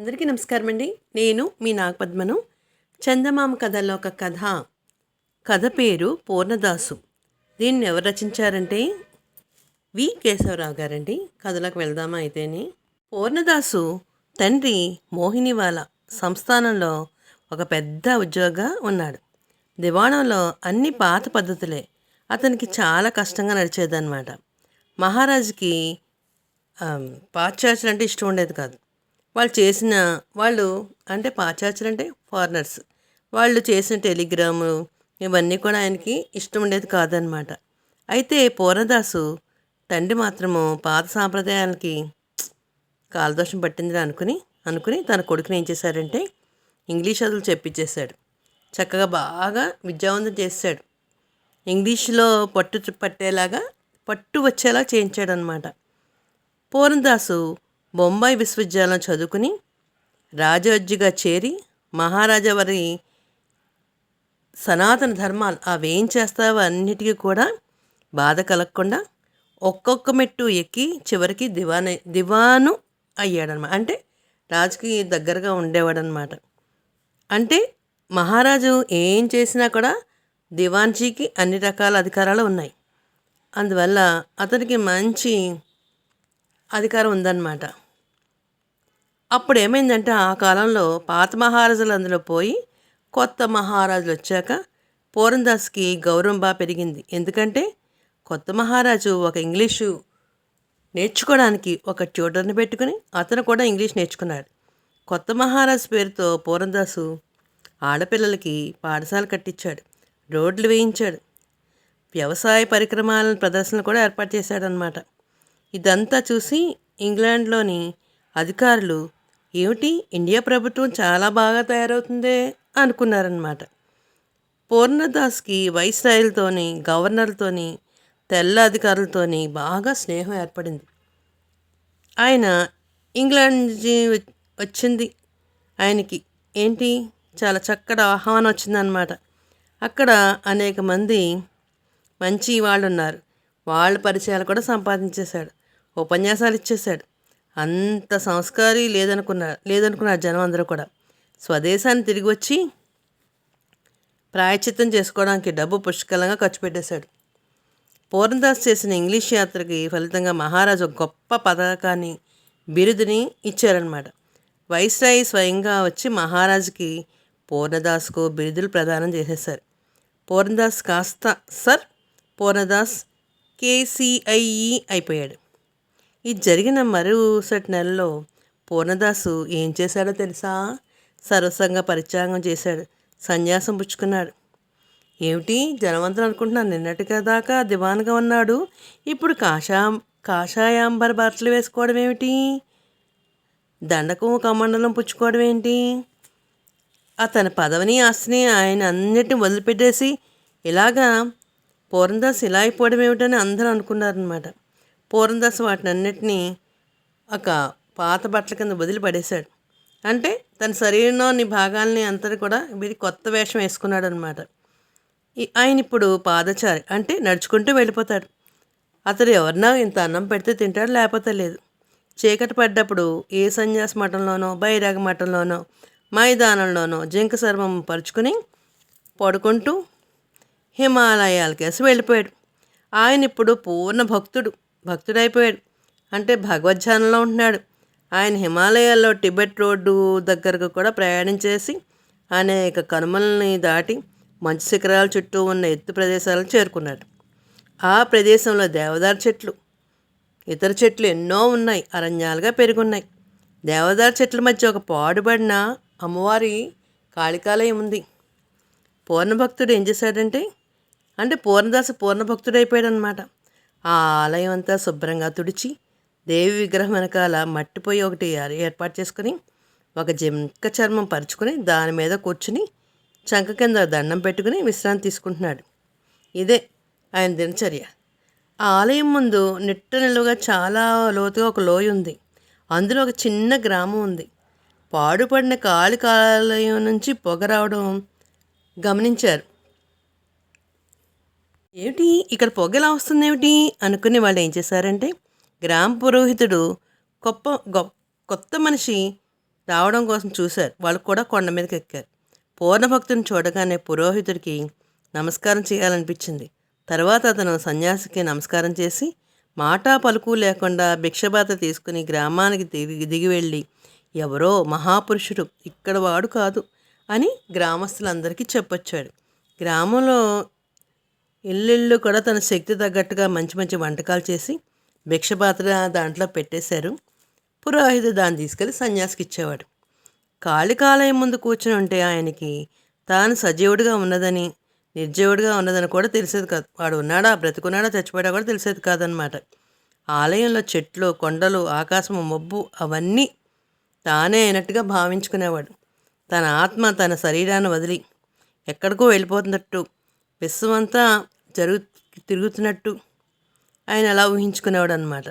అందరికీ నమస్కారం అండి నేను మీ నాగపద్మను. చందమామ కథల్లో ఒక కథ. కథ పేరు పూర్ణదాసు. దీన్ని ఎవరు రచించారంటే వి కేశవరావు గారండి. కథలకు వెళ్దామా అయితేనే. పూర్ణదాసు తండ్రి మోహినివాల సంస్థానంలో ఒక పెద్ద ఉద్యోగ ఉన్నాడు. దివాణంలో అన్ని పాత పద్ధతులే. అతనికి చాలా కష్టంగా నడిచేదన్నమాట. మహారాజుకి పాశ్చాత్యులు అంటే ఇష్టం ఉండేది కాదు. వాళ్ళు చేసిన వాళ్ళు అంటే పాశ్చాత్యులు అంటే ఫారినర్స్. వాళ్ళు చేసిన టెలిగ్రాము ఇవన్నీ కూడా ఆయనకి ఇష్టం ఉండేది కాదనమాట. అయితే పూర్ణదాసు తండ్రి మాత్రము పాత సాంప్రదాయాలకి కాలదోషం పట్టింది అనుకుని అనుకుని తన కొడుకుని ఏం చేశాడంటే ఇంగ్లీష్ చదువులు చెప్పించేశాడు. చక్కగా బాగా విద్యావంతం చేశాడు ఇంగ్లీష్లో పట్టు పట్టేలాగా పట్టు వచ్చేలా చేయించాడు అనమాట పూర్ణదాసు బొంబాయి విశ్వవిద్యాలయం చదువుకుని రాజవజ్జిగా చేరి మహారాజా వారి సనాతన ధర్మాలు అవేం చేస్తావో అన్నిటికీ కూడా బాధ కలగకుండా ఒక్కొక్క మెట్టు ఎక్కి చివరికి దివాన దివాను అయ్యాడనమాట. అంటే రాజుకి దగ్గరగా ఉండేవాడనమాట. అంటే మహారాజు ఏం చేసినా కూడా దివాన్జీకి అన్ని రకాల అధికారాలు ఉన్నాయి. అందువల్ల అతనికి మంచి అధికారం ఉందన్నమాట. అప్పుడు ఏమైందంటే ఆ కాలంలో పాత మహారాజులు అందులో పోయి కొత్త మహారాజులు వచ్చాక పూరందాస్కి గౌరవం బాగా పెరిగింది. ఎందుకంటే కొత్త మహారాజు ఒక ఇంగ్లీషు నేర్చుకోవడానికి ఒక ట్యూటర్ని పెట్టుకుని అతను కూడా ఇంగ్లీష్ నేర్చుకున్నాడు. కొత్త మహారాజు పేరుతో పూరందాసు ఆడపిల్లలకి పాఠశాల కట్టించాడు. రోడ్లు వేయించాడు. వ్యవసాయ పరిక్రమాల ప్రదర్శనలు కూడా ఏర్పాటు చేశాడనమాట ఇదంతా చూసి ఇంగ్లాండ్లోని అధికారులు ఏమిటి ఇండియా ప్రభుత్వం చాలా బాగా తయారవుతుందే? అనుకున్నారనమాట పూర్ణదాస్కి వైస్రాయలతోని గవర్నర్తోని తెల్ల అధికారులతోని బాగా స్నేహం ఏర్పడింది. ఆయన ఇంగ్లాండ్ నుంచి వచ్చింది. ఆయనకి ఏంటి చాలా చక్కటి ఆహ్వానం వచ్చిందనమాట అక్కడ అనేక మంది మంచి వాళ్ళు ఉన్నారు వాళ్ళ పరిచయాలు కూడా సంపాదించేశాడు. ఉపన్యాసాలు ఇచ్చేశాడు. అంత సంస్కారీ లేదనుకున్న లేదనుకున్న జనం అందరూ కూడా స్వదేశాన్ని తిరిగి వచ్చి ప్రాయచిత్తం చేసుకోవడానికి డబ్బు పుష్కలంగా ఖర్చు పెట్టేశాడు. పూర్ణదాస్ చేసిన ఇంగ్లీష్ యాత్రకి ఫలితంగా మహారాజు ఒక గొప్ప పథకాన్ని బిరుదుని ఇచ్చారనమాట వైస్రాయి స్వయంగా వచ్చి మహారాజుకి పూర్ణదాస్కు బిరుదులు ప్రదానం చేసేశారు. పూర్ణదాస్ కాస్త సర్ పూర్ణదాస్ కేసీఐఈ అయిపోయాడు. ఇది జరిగిన మరుసటి నెలలో పూర్ణదాసు ఏం చేశాడో తెలుసా? సరసంగా పరిత్యాగం చేశాడు. సన్యాసం పుచ్చుకున్నాడు. ఏమిటి? జనవంతులు అనుకుంటున్నాను. నిన్నటిగా దాకా దివాన్గా ఉన్నాడు. ఇప్పుడు కాషా కాషాయాంబర బట్టలు వేసుకోవడం ఏమిటి? దండకం కమండలం పుచ్చుకోవడం ఏంటి? అతని పదవిని ఆస్తిని ఆయన అన్నిటిని వదిలిపెట్టేసి ఇలాగా పూర్ణదాస్ ఇలా అయిపోవడం ఏమిటని అందరూ అనుకున్నారనమాట పూర్ణదాస్ వాటిని అన్నిటినీ ఒక పాత బట్టల కింద వదిలిపడేశాడు. అంటే తన శరీరంలోని భాగాల్ని అంతా కూడా వీడి కొత్త వేషం వేసుకున్నాడు అనమాట ఆయన ఇప్పుడు పాదచారి అంటే నడుచుకుంటూ వెళ్ళిపోతాడు. అతడు ఎవరినా ఇంత అన్నం పెడితే తింటాడు లేకపోతే లేదు. చీకటి పడ్డప్పుడు ఏ సన్యాస మఠంలోనో బైరాగ మఠంలోనో మైదానంలోనో జింక సర్వం పరుచుకుని పడుకుంటూ హిమాలయాలకేసి వెళ్ళిపోయాడు. ఆయన ఇప్పుడు పూర్ణ భక్తుడు. భక్తుడైపోయాడు. అంటే భగవద్ధ్యానంలో ఉంటున్నాడు. ఆయన హిమాలయాల్లో టిబెట్ రోడ్డు దగ్గరకు కూడా ప్రయాణం చేసి అనేక కనుమల్ని దాటి మంచు శిఖరాల చుట్టూ ఉన్న ఎత్తు ప్రదేశాలను చేరుకున్నాడు. ఆ ప్రదేశంలో దేవదారు చెట్లు ఇతర చెట్లు ఎన్నో ఉన్నాయి అరణ్యాలుగా పెరుగున్నాయి దేవదారు చెట్ల మధ్య ఒక పాడుబడిన అమ్మవారి కాళికాలయం ఉంది. పూర్ణభక్తుడు ఏం చేశాడంటే అంటే పూర్ణదాస పూర్ణభక్తుడైపోయాడు అనమాట ఆ ఆలయం అంతా శుభ్రంగా తుడిచి దేవి విగ్రహం వెనకాల మట్టిపోయి ఒకటి ఏర్పాటు చేసుకుని ఒక జింక చర్మం పరుచుకుని దాని మీద కూర్చుని చంక కింద దండం పెట్టుకుని విశ్రాంతి తీసుకుంటున్నాడు. ఇదే ఆయన దినచర్య. ఆ ఆలయం ముందు నిట్ట నిలువుగా చాలా లోతుగా ఒక లోయ ఉంది. అందులో ఒక చిన్న గ్రామం ఉంది. పాడుపడిన కాళికాలయం నుంచి పొగ రావడం గమనించారు. ఏమిటి? ఇక్కడ పొగ ఎలా వస్తుంది ఏమిటి అనుకుని వాళ్ళు ఏం చేశారంటే గ్రామ పురోహితుడు గొప్ప గొప్ప కొత్త మనిషి రావడం కోసం చూశారు. వాళ్ళు కూడా కొండ మీదకి ఎక్కారు. పూర్ణభక్తుని చూడగానే పురోహితుడికి నమస్కారం చేయాలనిపించింది. తర్వాత అతను సన్యాసికి నమస్కారం చేసి మాటా పలుకు లేకుండా భిక్షబాత తీసుకుని గ్రామానికి దిగి దిగి వెళ్ళి ఎవరో మహాపురుషుడు ఇక్కడ వాడు కాదు అని గ్రామస్తులందరికీ చెప్పొచ్చాడు. గ్రామంలో ఇల్లు కూడా తన శక్తి తగ్గట్టుగా మంచి మంచి వంటకాలు చేసి భిక్షపాత్ర దాంట్లో పెట్టేశారు. పురోహితుడు దాన్ని తీసుకెళ్ళి సన్యాసికి ఇచ్చేవాడు. కాళికాలయం ముందు కూర్చుని ఉంటే ఆయనకి తాను సజీవుడిగా ఉన్నదని నిర్జీవుడిగా ఉన్నదని కూడా తెలిసేది కాదు. వాడు ఉన్నాడా బ్రతుకున్నాడా చచ్చిపోయాడా కూడా తెలిసేది కాదనమాట ఆలయంలో చెట్లు కొండలు ఆకాశం మబ్బు అవన్నీ తానే అయినట్టుగా భావించుకునేవాడు. తన ఆత్మ తన శరీరాన్ని వదిలి ఎక్కడికో వెళ్ళిపోతున్నట్టు విశ్వమంతా జరుగు తిరుగుతున్నట్టు ఆయన అలా ఊహించుకునేవాడు అనమాట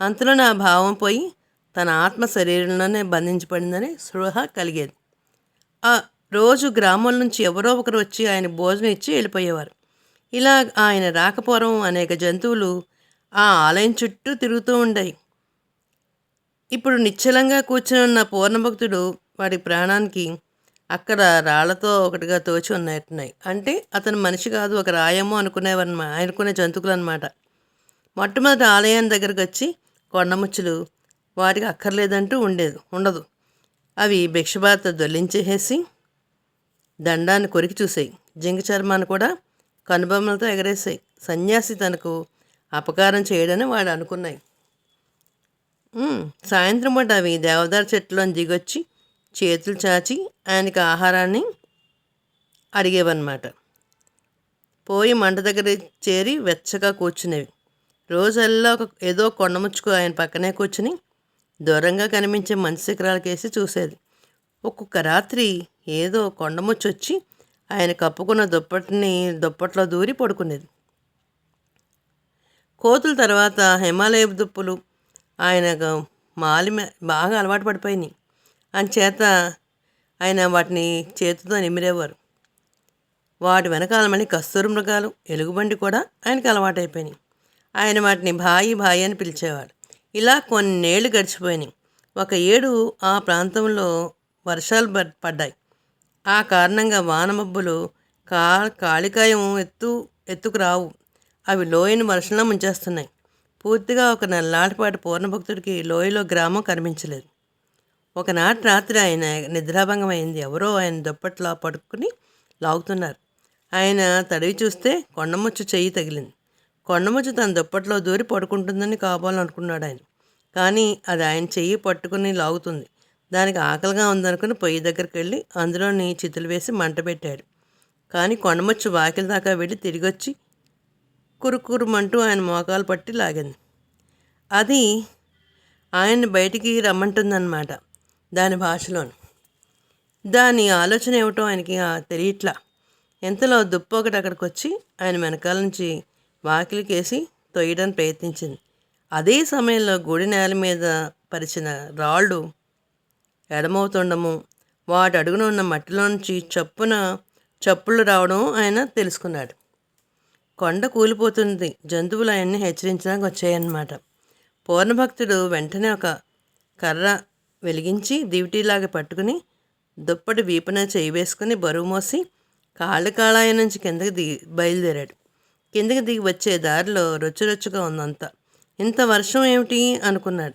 అంతలో నా భావం పోయి తన ఆత్మ శరీరంలోనే బంధించబడిందని స్పృహ కలిగేది. ఆ రోజు గ్రామం నుంచి ఎవరో ఒకరు వచ్చి ఆయన భోజనం ఇచ్చి వెళ్ళిపోయేవారు. ఇలా ఆయన రాకపోవడం అనేక జంతువులు ఆ ఆలయం చుట్టూ తిరుగుతూ ఉండాయి. ఇప్పుడు నిశ్చలంగా కూర్చుని ఉన్న పూర్ణభక్తుడు వాడి ప్రాణానికి అక్కడ రాళ్ళతో ఒకటిగా తోచి ఉన్నట్టున్నాయి. అంటే అతను మనిషి కాదు ఒక రాయమో అనుకునేవన్నమా అనుకునే జంతువులు అనమాట మొట్టమొదటి ఆలయం దగ్గరకు వచ్చి కొండముచ్చులు వాటికి అక్కర్లేదంటూ ఉండేది ఉండదు. అవి భిక్షబాత దొల్లించేసేసి దండాన్ని కొరికి చూసాయి. జింక చర్మాన్ని కూడా కనుబొమ్మలతో ఎగరేసాయి. సన్యాసి తనకు అపకారం చేయడని వాడు అనుకున్నాయి. సాయంత్రం పూట అవి దేవదారు చెట్టులోని దిగొచ్చి చేతులు చాచి ఆయనకి ఆహారాన్ని అడిగేవన్నమాట. పోయి మంట దగ్గర చేరి వెచ్చగా కూర్చునేవి. రోజల్లా ఒక ఏదో కొండముచ్చుకు ఆయన పక్కనే కూర్చుని దూరంగా కనిపించే మంచి శిఖరాలకేసి చూసేది. ఒక్కొక్క రాత్రి ఏదో కొండముచ్చు వచ్చి ఆయన కప్పుకున్న దుప్పటిని దుప్పట్లో దూరి పడుకునేది. కోతుల తర్వాత హిమాలయ దుప్పులు ఆయన మాలి బాగా అలవాటు పడిపోయినాయి. అంచేత ఆయన వాటిని చేతితో నిమిరేవారు. వాటి వెనకాల మళ్ళీ కస్తూరి మృగాలు ఎలుగుబండి కూడా ఆయనకి అలవాటైపోయినాయి. ఆయన వాటిని భాయి భాయి అని పిలిచేవాడు. ఇలా కొన్నేళ్ళు గడిచిపోయినాయి. ఒక ఏడు ఆ ప్రాంతంలో వర్షాలు పడ్డాయి. ఆ కారణంగా వానమబ్బులు కా కాళికాయం ఎత్తు ఎత్తుకు రావు. అవి లోయని వర్షంలో ముంచేస్తున్నాయి. పూర్తిగా ఒక నెలనాటిపాటి పూర్ణభక్తుడికి లోయలో గ్రామం కనిపించలేదు. ఒకనాటి రాత్రి ఆయన నిద్రాభంగం అయింది ఎవరో ఆయన దుప్పట్లో పడుకుని లాగుతున్నారు. ఆయన తడివి చూస్తే కొండముచ్చు చెయ్యి తగిలింది. కొండముచ్చు తన దుప్పట్లో దూరి పడుకుంటుందని కాపాలనుకున్నాడు ఆయన. కానీ అది ఆయన చెయ్యి పట్టుకుని లాగుతుంది. దానికి ఆకలిగా ఉందనుకుని పొయ్యి దగ్గరికి వెళ్ళి అందులోని చితులు వేసి మంట పెట్టాడు. కానీ కొండముచ్చు వాకిలి దాకా వెళ్ళి తిరిగి వచ్చి కురుకురుమంటూ ఆయన మోకాలు పట్టి లాగింది. అది ఆయన్ని బయటికి రమ్మంటుందన్నమాట. దాని భాషలోను. దాని ఆలోచన ఏమిటో ఆయనకి తెలియట్లా. ఎంతలో దుప్పు ఒకటి అక్కడికి వచ్చి ఆయన వెనకాల నుంచి వాకిలికేసి తొయ్యడానికి ప్రయత్నించింది. అదే సమయంలో గుడి నేల మీద పరిచిన రాళ్ళు ఎడమవుతుండము వాటి అడుగున ఉన్న మట్టిలో నుంచి చప్పున చప్పులు రావడం ఆయన తెలుసుకున్నాడు. కొండ కూలిపోతుంది జంతువులు ఆయన్ని హెచ్చరించడానికి వచ్చాయన్నమాట. పూర్ణభక్తుడు వెంటనే ఒక కర్ర వెలిగించి దివిటీలాగా పట్టుకుని దుప్పటి వీపున చేయి వేసుకుని బరువు మోసి కాళ్ళ కాళాయ నుంచి కిందకి దిగి బయలుదేరాడు. కిందకి దిగి వచ్చే దారిలో రొచ్చురొచ్చుగా ఉందంతా. ఇంత వర్షం ఏమిటి? అనుకున్నాడు.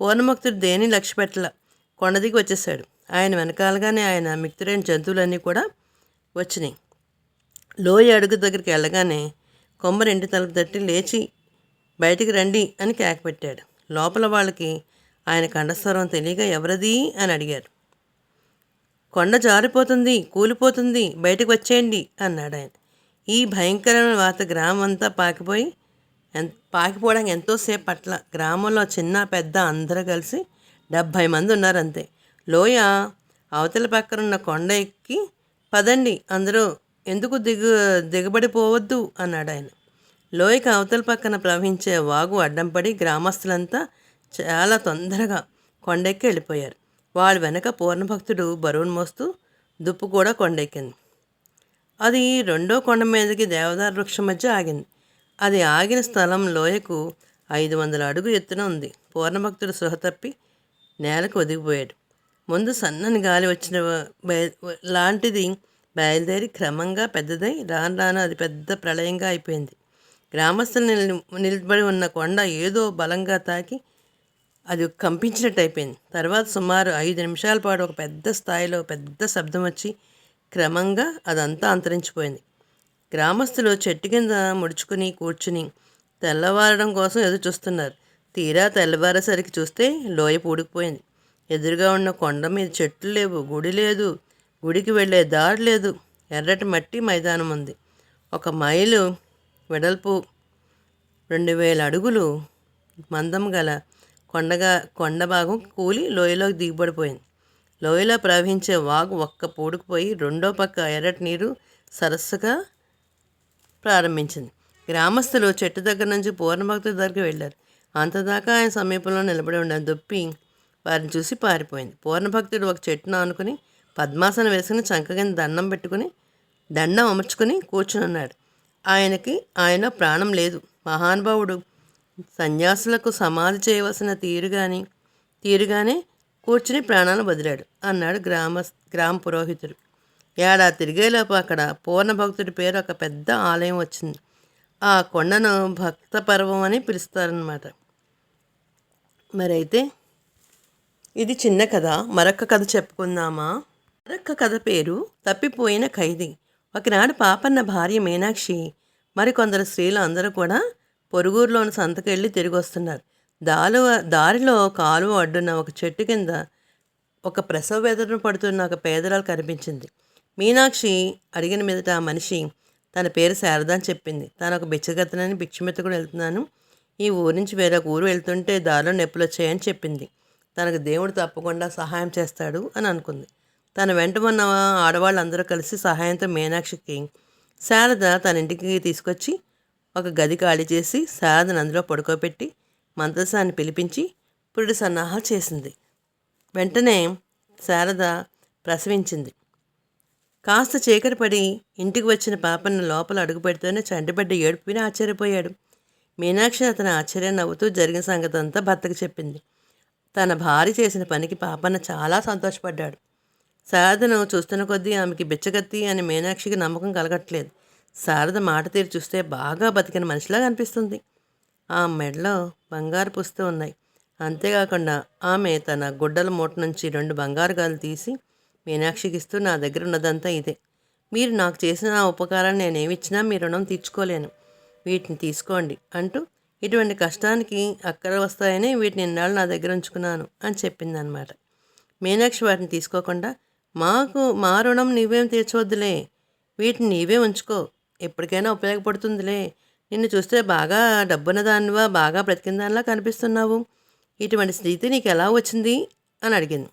పూర్ణభక్తుడు దేని లక్ష్య పెట్టల? కొండ దిగి వచ్చేసాడు ఆయన వెనకాలగానే ఆయన మిక్తురైన జంతువులన్నీ కూడా వచ్చినాయి. లోయ అడుగు దగ్గరికి వెళ్ళగానే కొమ్మరింటి తలుపు తట్టి లేచి బయటికి రండి అని కేకపెట్టాడు లోపల వాళ్ళకి ఆయన కంఠస్వరం తెలియక ఎవరది అని అడిగారు. కొండ జారిపోతుంది కూలిపోతుంది బయటకు వచ్చేయండి అన్నాడు ఆయన. ఈ భయంకరమైన వాత గ్రామం అంతా పాకిపోయి ఎన్ పాకిపోవడానికి ఎంతోసేపు పట్ల గ్రామంలో చిన్న పెద్ద అందరూ కలిసి డెబ్భై మంది ఉన్నారంతే. లోయ అవతల పక్కన ఉన్న కొండ ఎక్కి పదండి అందరూ ఎందుకు దిగు దిగబడిపోవద్దు అన్నాడు ఆయన. లోయకి అవతల పక్కన ప్రవహించే వాగు అడ్డంపడి గ్రామస్తులంతా చాలా తొందరగా కొండెక్కి వెళ్ళిపోయారు. వాళ్ళ వెనక పూర్ణభక్తుడు బరువును మోస్తూ దుప్పు కూడా కొండెక్కింది. అది రెండో కొండ మీదకి దేవదారు వృక్షం మధ్య ఆగింది. అది ఆగిన స్థలం లోయకు ఐదు వందల అడుగు ఎత్తున ఉంది. పూర్ణభక్తుడు సృహ తప్పి నేలకు ఒదిగిపోయాడు. ముందు సన్నని గాలి వచ్చిన బయ- లాంటిది బయలుదేరి క్రమంగా పెద్దదై రాను రాను అది పెద్ద ప్రళయంగా అయిపోయింది. గ్రామస్తులు నిల్ నిలబడి ఉన్న కొండ ఏదో బలంగా తాకి అది కంపించినట్టు అయిపోయింది. తర్వాత సుమారు ఐదు నిమిషాల పాటు ఒక పెద్ద స్థాయిలో పెద్ద శబ్దం వచ్చి క్రమంగా అదంతా అంతరించిపోయింది. గ్రామస్తులు చెట్టు కింద ముడుచుకుని కూర్చుని తెల్లవారడం కోసం ఎదురు చూస్తున్నారు. తీరా తెల్లవారేసరికి చూస్తే లోయ పూడికిపోయింది. ఎదురుగా ఉన్న కొండ మీద చెట్లు లేవు గుడి లేదు గుడికి వెళ్ళే దారి లేదు ఎర్రటి మట్టి మైదానం ఉంది. ఒక మైలు వెడల్పు రెండు వేల అడుగులు మందం గల కొండగా కొండ భాగం కూలి లోయలోకి దిగుబడిపోయింది. లోయలో ప్రవహించే వాగు ఒక్క పూడుకుపోయి రెండో పక్క ఎర్రటి నీరు సరస్సుగా ప్రారంభించింది. గ్రామస్తులు చెట్టు దగ్గర నుంచి పూర్ణభక్తుల దగ్గరికి వెళ్ళారు. అంతదాకా ఆయన సమీపంలో నిలబడి ఉన్న దుప్పి వారిని చూసి పారిపోయింది. పూర్ణభక్తుడు ఒక చెట్టును ఆనుకుని పద్మాసనం వేసుకుని చంక కింద దండం పెట్టుకుని దండం అమర్చుకుని కూర్చుని ఉన్నాడు. ఆయనకి ఆయన ప్రాణం లేదు. మహానుభావుడు సన్యాసులకు సమాధి చేయవలసిన తీరుగాని తీరుగానే కూర్చుని ప్రాణాలు వదిలాడు అన్నాడు గ్రామ గ్రామ పురోహితుడు. ఏడా తిరిగేలోపు అక్కడ పూర్ణ భక్తుడి పేరు ఒక పెద్ద ఆలయం వచ్చింది. ఆ కొండను భక్త పర్వం అని పిలుస్తారనమాట మరైతే ఇది చిన్న కథ మరొక కథ చెప్పుకుందామా? మరొక కథ పేరు తప్పిపోయిన ఖైదీ. ఒకనాడు పాపన్న భార్య మీనాక్షి మరికొందరు స్త్రీలు అందరూ కూడా పొరుగురులోని సంతకెళ్ళి తిరిగి వస్తున్నారు దాలువ దారిలో కాలువ అడ్డున్న ఒక చెట్టు కింద ఒక ప్రసవ వేదన పడుతున్న ఒక పేదరాలు కనిపించింది. మీనాక్షి అడిగిన మీదట ఆ మనిషి తన పేరు శారద అని చెప్పింది. తాను ఒక బిచ్చగతనని భిక్షమెత్తుకుని వెళ్తున్నాను. ఈ ఊరు నుంచి వేరొక ఊరు వెళ్తుంటే దారిలో నొప్పులు వచ్చాయని చెప్పింది. తనకు దేవుడు తప్పకుండా సహాయం చేస్తాడు అని అనుకుంది. తన వెంట ఉన్న ఆడవాళ్ళందరూ కలిసి సహాయంతో మీనాక్షికి శారద తన ఇంటికి తీసుకొచ్చి ఒక గది ఖాళీ చేసి శారదను అందులో పడుకోబెట్టి మంత్రసాన్ని పిలిపించి పురుడు సన్నాహాలు చేసింది. వెంటనే శారద ప్రసవించింది. కాస్త చీకటి పడి ఇంటికి వచ్చిన పాపను లోపల అడుగు పెడుతూనే చంటిబడ్డ ఏడుపు విని ఆశ్చర్యపోయాడు. మీనాక్షి అతను ఆశ్చర్యం నవ్వుతూ జరిగిన సంగతి అంతా భర్తకు చెప్పింది. తన భార్య చేసిన పనికి పాపన్న చాలా సంతోషపడ్డాడు. శారదను చూస్తున్న కొద్దీ ఆమెకి బిచ్చగత్తి అని మీనాక్షికి నమ్మకం కలగట్లేదు. శారద మాట తీరు చూస్తే బాగా బతికిన మనిషిలా కనిపిస్తుంది ఆ మెడలో బంగారు పుస్తూ ఉన్నాయి. అంతేకాకుండా ఆమె తన గుడ్డల మూట నుంచి రెండు బంగారు గాలు తీసి మీనాక్షికి ఇస్తూ నా దగ్గర ఉన్నదంతా ఇదే. మీరు నాకు చేసిన ఆ ఉపకారాన్ని నేనేమిచ్చినా మీ రుణం తీర్చుకోలేను. వీటిని తీసుకోండి అంటూ ఇటువంటి కష్టానికి అక్కడ వస్తాయని వీటిని ఇన్నాళ్ళు నా దగ్గర ఉంచుకున్నాను అని చెప్పింది అనమాట మీనాక్షి వాటిని తీసుకోకుండా మాకు మా రుణం నీవేం తీర్చవద్దులే. వీటిని నీవే ఉంచుకో. ఎప్పటికైనా ఉపయోగపడుతుందిలే. నిన్ను చూస్తే బాగా డబ్బున్న దానివా బాగా బ్రతికిన దానిలా కనిపిస్తున్నావు. ఇటువంటి స్థితి నీకు ఎలా వచ్చింది? అని అడిగింది.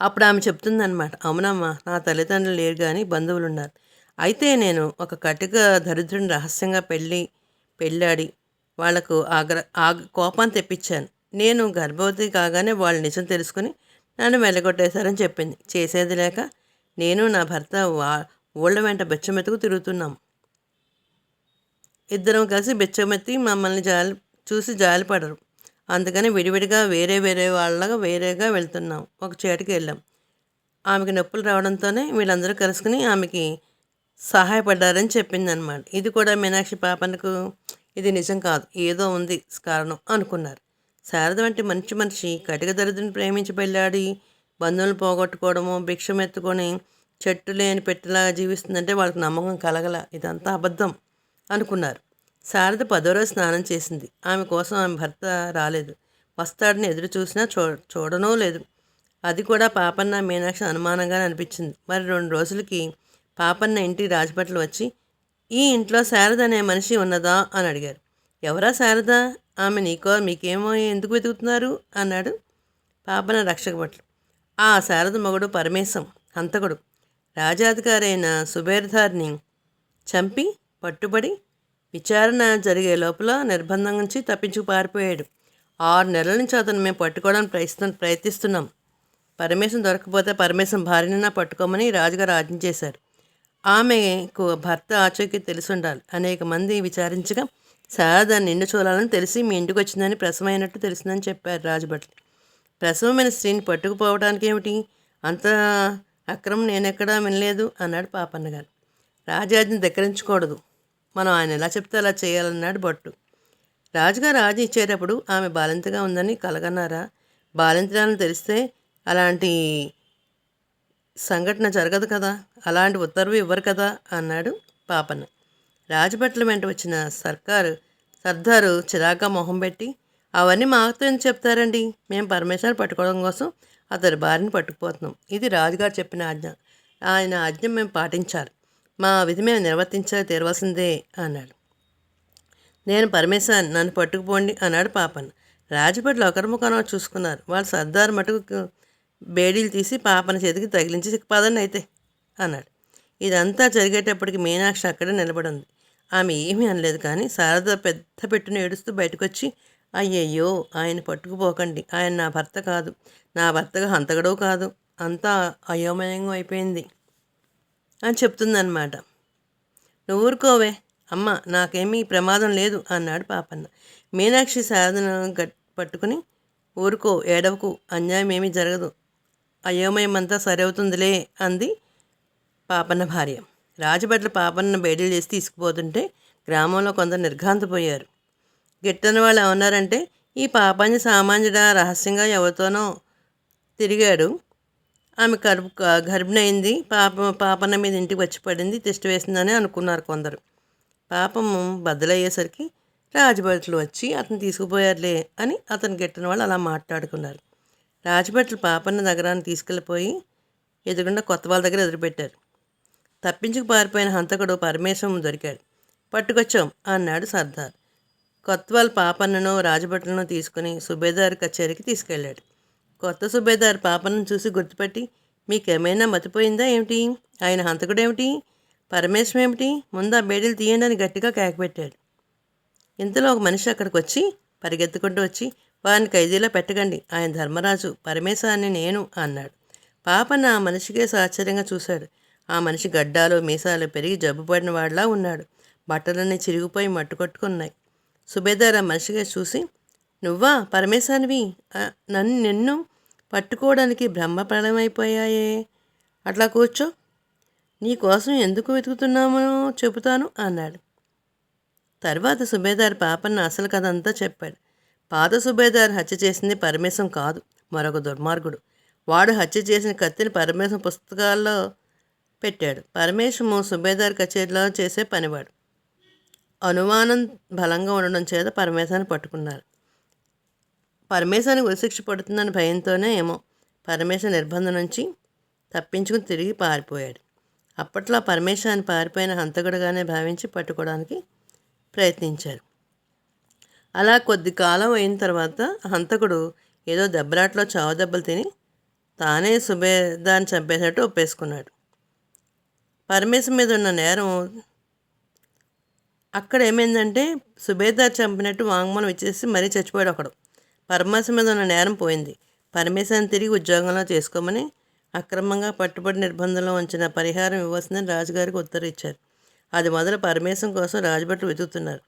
అప్పుడు ఆమె చెప్తుందన్నమాట. అవునమ్మా నా తల్లిదండ్రులు లేరు కానీ బంధువులు ఉన్నారు అయితే నేను ఒక కటిక దరిద్రుని రహస్యంగా పెళ్ళి పెళ్ళాడి వాళ్ళకు ఆగ్ర ఆగ కోపాన్ని తెప్పించాను. నేను గర్భవతి కాగానే వాళ్ళు నిజం తెలుసుకుని నన్ను వెళ్ళగొట్టేశారని చెప్పింది. చేసేది లేక నేను నా భర్త వా ఓళ్ళ వెంట బెచ్చమెతుకు తిరుగుతున్నాం. ఇద్దరం కలిసి బెచ్చమెత్తి మమ్మల్ని జాలి చూసి జాలిపడరు. అందుకని విడివిడిగా వేరే వేరే వాళ్ళగా వేరేగా వెళ్తున్నాం. ఒక చేటికి వెళ్ళాం. ఆమెకి నొప్పులు రావడంతోనే వీళ్ళందరూ కలుసుకుని ఆమెకి సహాయపడ్డారని చెప్పింది అనమాట ఇది కూడా మీనాక్షి పాపనకు ఇది నిజం కాదు. ఏదో ఉంది కారణం అనుకున్నారు. శారద వంటి మంచి మనిషి కటిక దరిద్రుని ప్రేమించి పెళ్ళాడి బంధువులు పోగొట్టుకోవడము భిక్షం ఎత్తుకొని చెట్టు లేని పెట్టిలా జీవిస్తుందంటే వాళ్ళకి నమ్మకం కలగల. ఇదంతా అబద్ధం అనుకున్నారు. శారద పదో రోజు స్నానం చేసింది. ఆమె కోసం ఆమె భర్త రాలేదు. వస్తాడని ఎదురు చూసినా చూ చూడనూ లేదు. అది కూడా పాపన్న మీనాక్షి అనుమానంగా అనిపించింది. మరి రెండు రోజులకి పాపన్న ఇంటికి రాజభట్లు వచ్చి ఈ ఇంట్లో శారద అనే మనిషి ఉన్నదా? అని అడిగారు. ఎవరా శారద? ఆమె నీకో మీకేమో ఎందుకు వెతుకుతున్నారు? అన్నాడు పాపన రక్షక భట్లు. ఆ శారద మగుడు పరమేశం హంతకుడు. రాజాధికారైన సుబేర్దార్ని చంపి పట్టుబడి విచారణ జరిగే లోపల నిర్బంధం నుంచి తప్పించుకు పారిపోయాడు. ఆరు నెలల నుంచి అతను మేము పట్టుకోవడానికి ప్రయత్న ప్రయత్నిస్తున్నాం. పరమేశం దొరకపోతే పరమేశం భార్యనైనా పట్టుకోమని రాజుగారు ఆజ్ఞించేశారు ఆమెకు భర్త ఆచూకీ తెలిసి ఉండాలి అనేక మంది విచారించగా శారద నిండు చూడాలని తెలిసి మీ ఇంటికి వచ్చిందని ప్రసవమైనట్టు తెలిసిందని చెప్పారు రాజభట్లు. ప్రసవమైన స్త్రీని పట్టుకుపోవడానికి ఏమిటి? అంత అక్రమం నేనెక్కడా వినలేదు అన్నాడు పాపన్న గారు రాజాజ్ని ధిక్కరించకూడదు. మనం ఆయన ఎలా చెప్తే అలా చేయాలన్నాడు భట్టు. రాజుగారు రాజు ఇచ్చేటప్పుడు ఆమె బాలింతగా ఉందని కలగన్నారా? బాలింతరాలను తెలిస్తే అలాంటి సంఘటన జరగదు కదా? అలాంటి ఉత్తర్వు ఇవ్వరు కదా? అన్నాడు పాపన్న. రాజభట్ల వెంట వచ్చిన సర్కారు సర్దారు చిరాగ్గా మొహం పెట్టి అవన్నీ మాతో ఎందుకు చెప్తారండి? మేము పరమేశ్వరం పట్టుకోవడం కోసం అతని భార్యను పట్టుకుపోతున్నాం. ఇది రాజుగారు చెప్పిన ఆజ్ఞ. ఆయన ఆజ్ఞ మేము పాటించాలి. మా విధి మేము నిర్వర్తించాలి తీరవలసిందే అన్నాడు. నేను పరమేశ్వర్ నన్ను పట్టుకుపోండి అన్నాడు పాపన్న. రాజభట్లు ఒకరిముఖాన చూసుకున్నారు. వాళ్ళు సర్దార్ మటుకు బేడీలు తీసి పాపన చేతికి తగిలించి పదండి అయితే అన్నాడు. ఇదంతా జరిగేటప్పటికి మీనాక్షి అక్కడే నిలబడింది ఆమె ఏమీ అనలేదు కానీ శారద పెద్ద పెట్టును ఏడుస్తూ బయటకు వచ్చి అయ్యయ్యో ఆయన పట్టుకుపోకండి. ఆయన నా భర్త కాదు. నా భర్తగా హంతగడో కాదు. అంతా అయోమయంగా అయిపోయింది అని చెప్తుందన్నమాట. నువ్వు ఊరుకోవే అమ్మ నాకేమీ ప్రమాదం లేదు అన్నాడు పాపన్న. మీనాక్షి సాధన పట్టుకుని ఊరుకో ఏడవకు అన్యాయం ఏమీ జరగదు. అయోమయం అంతా సరవుతుందిలే అంది పాపన్న భార్య. రాజభట్ల పాపన్న బేడీలు చేసి తీసుకుపోతుంటే గ్రామంలో కొందరు నిర్ఘాంతపోయారు గిట్టని వాళ్ళు ఏమన్నారంటే ఈ పాపాన్ని సామాన్యుడ రహస్యంగా ఎవరితోనో తిరిగాడు. ఆమె గర్భ గర్భిణయింది. పాప పాపన్న మీద ఇంటికి వచ్చి పడింది. తిష్ట వేసిందని అనుకున్నారు కొందరు. పాపము బద్దలయ్యేసరికి రాజభటులు వచ్చి అతను తీసుకుపోయారులే అని అతను గిట్టని వాళ్ళు అలా మాట్లాడుకున్నారు. రాజభటులు పాపన్న దగ్గరాన్ని తీసుకెళ్ళిపోయి ఎదుగుండా కొత్త వాళ్ళ దగ్గర ఎదురుపెట్టారు. తప్పించుకు పారిపోయిన హంతకుడు పరమేశ్వరం దొరికాడు. పట్టుకొచ్చాం అన్నాడు సర్దార్. కొత్వాల్ పాపన్నను రాజభట్లను తీసుకుని సుబేదార్ కచేరీకి తీసుకెళ్ళాడు. కొత్త సుబేదార్ పాపన్ను చూసి గుర్తుపట్టి మీకేమైనా మతిపోయిందా ఏమిటి? ఆయన హంతకుడేమిటి? పరమేశ్వరం ఏమిటి ముందు ఆ బేడీలు తీయండి అని గట్టిగా కేకపెట్టాడు ఇంతలో ఒక మనిషి అక్కడికి వచ్చి పరిగెత్తుకుంటూ వచ్చి వారిని ఖైదీలో పెట్టకండి. ఆయన ధర్మరాజు. పరమేశాన్ని నేను అన్నాడు. పాపన్న ఆ మనిషికే ఆశ్చర్యంగా చూశాడు. ఆ మనిషి గడ్డాలు మీసాలు పెరిగి జబ్బుపడిన వాడిలా ఉన్నాడు. బట్టలన్నీ చిరిగిపోయి మట్టుకొట్టుకున్నాయి. సుబేదార్ ఆ మనిషిగా చూసి నువ్వా పరమేశానివి నన్ను నిన్ను పట్టుకోవడానికి బ్రహ్మపడమైపోయాయే. అట్లా కూర్చో. నీకోసం ఎందుకు వెతుకుతున్నామో చెబుతాను అన్నాడు. తర్వాత సుబేదార్ పాపన్న అసలు కథ అంతా చెప్పాడు. పాత సుబేదార్ హత్య చేసింది పరమేశం కాదు మరొక దుర్మార్గుడు. వాడు హత్య చేసిన కత్తిని పరమేశం పుస్తకాల్లో పెట్టాడు. పరమేశము సుబేదార్ కచేరీలో చేసే పనివాడు. అనుమానం బలంగా ఉండడం చేత పరమేశాన్ని పట్టుకున్నారు. పరమేశానికి ఉరిశిక్ష పడుతుందని భయంతోనే ఏమో పరమేశ నిర్బంధం నుంచి తప్పించుకుని తిరిగి పారిపోయాడు. అప్పట్లో పరమేశాన్ని పారిపోయిన హంతకుడుగానే భావించి పట్టుకోవడానికి ప్రయత్నించారు. అలా కొద్ది కాలం అయిన తర్వాత హంతకుడు ఏదో దెబ్బలాట్లో చావు దెబ్బలు తిని తానే సుబేదాన్ని చంపేసినట్టు ఒప్పేసుకున్నాడు. పరమేశం మీద ఉన్న నేరం అక్కడ ఏమైందంటే సుబేదార్ చంపినట్టు వాంగ్మూలం ఇచ్చేసి మరీ చచ్చిపోయాడు ఒకడు. పరమేశం మీద ఉన్న నేరం పోయింది. పరమేశాన్ని తిరిగి ఉద్యోగంలో చేసుకోమని అక్రమంగా పట్టుబడి నిర్బంధంలో ఉంచిన పరిహారం ఇవ్వాల్సిందని రాజుగారికి ఉత్తర్వు ఇచ్చారు. అది మొదలు పరమేశం కోసం రాజభట్లు వెతుకుతున్నారు.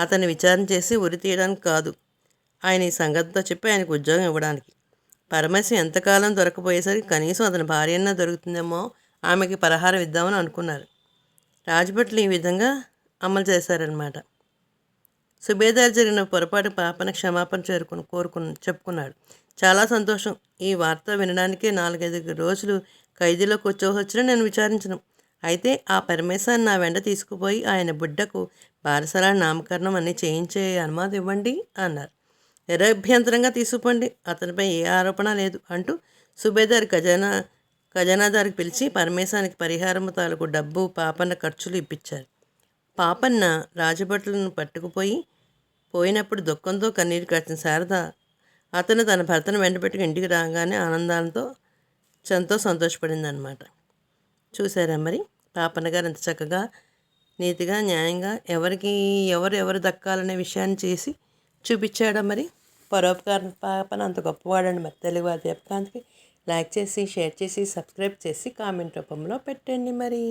అతన్ని విచారణ చేసి ఉరి తీయడానికి కాదు. ఆయన ఈ సంగతితో చెప్పి ఆయనకు ఉద్యోగం ఇవ్వడానికి. పరమేశం ఎంతకాలం దొరకపోయేసరికి కనీసం అతని భార్యన్న దొరుకుతుందేమో ఆమెకి పరిహారం ఇద్దామని అనుకున్నారు. రాజభట్లు ఈ విధంగా అమలు చేశారనమాట సుబేదార్ జరిగిన పొరపాటు పాపన క్షమాపణ చేరుకుని కోరుకుని చెప్పుకున్నాడు. చాలా సంతోషం. ఈ వార్త వినడానికే నాలుగైదు రోజులు ఖైదీలో కూర్చోవచ్చని నేను విచారించను. అయితే ఆ పరమేశాన్ని నా వెంట తీసుకుపోయి ఆయన బిడ్డకు బారసలా నామకరణం అన్ని చేయించే అనుమతి ఇవ్వండి అన్నారు. నిరభ్యంతరంగా తీసుకుపోండి. అతనిపై ఏ ఆరోపణ లేదు అంటూ సుబేదార్ ఖజానా ఖజానాదారికి పిలిచి పరమేశానికి పరిహారం తాలూకు డబ్బు పాపన ఖర్చులు ఇప్పించారు. పాపన్న రాజభట్లను పట్టుకుపోయి పోయినప్పుడు దుఃఖంతో కన్నీరు కట్టిన శారద అతను తన భర్తను వెంటబెట్టుకు ఇంటికి రాగానే ఆనందాలతో ఎంతో సంతోషపడింది అనమాట చూసారా మరి? పాపన్న గారు ఎంత చక్కగా నీతిగా న్యాయంగా ఎవరికి ఎవరు ఎవరు దక్కాలనే విషయాన్ని చేసి చూపించాడా మరి? పరోపకార పాపన అంత గొప్పవాడండి మరి తెలుగు వారి దీపకాంత్కి లైక్ చేసి షేర్ చేసి సబ్స్క్రైబ్ చేసి కామెంట్ రూపంలో పెట్టండి మరి.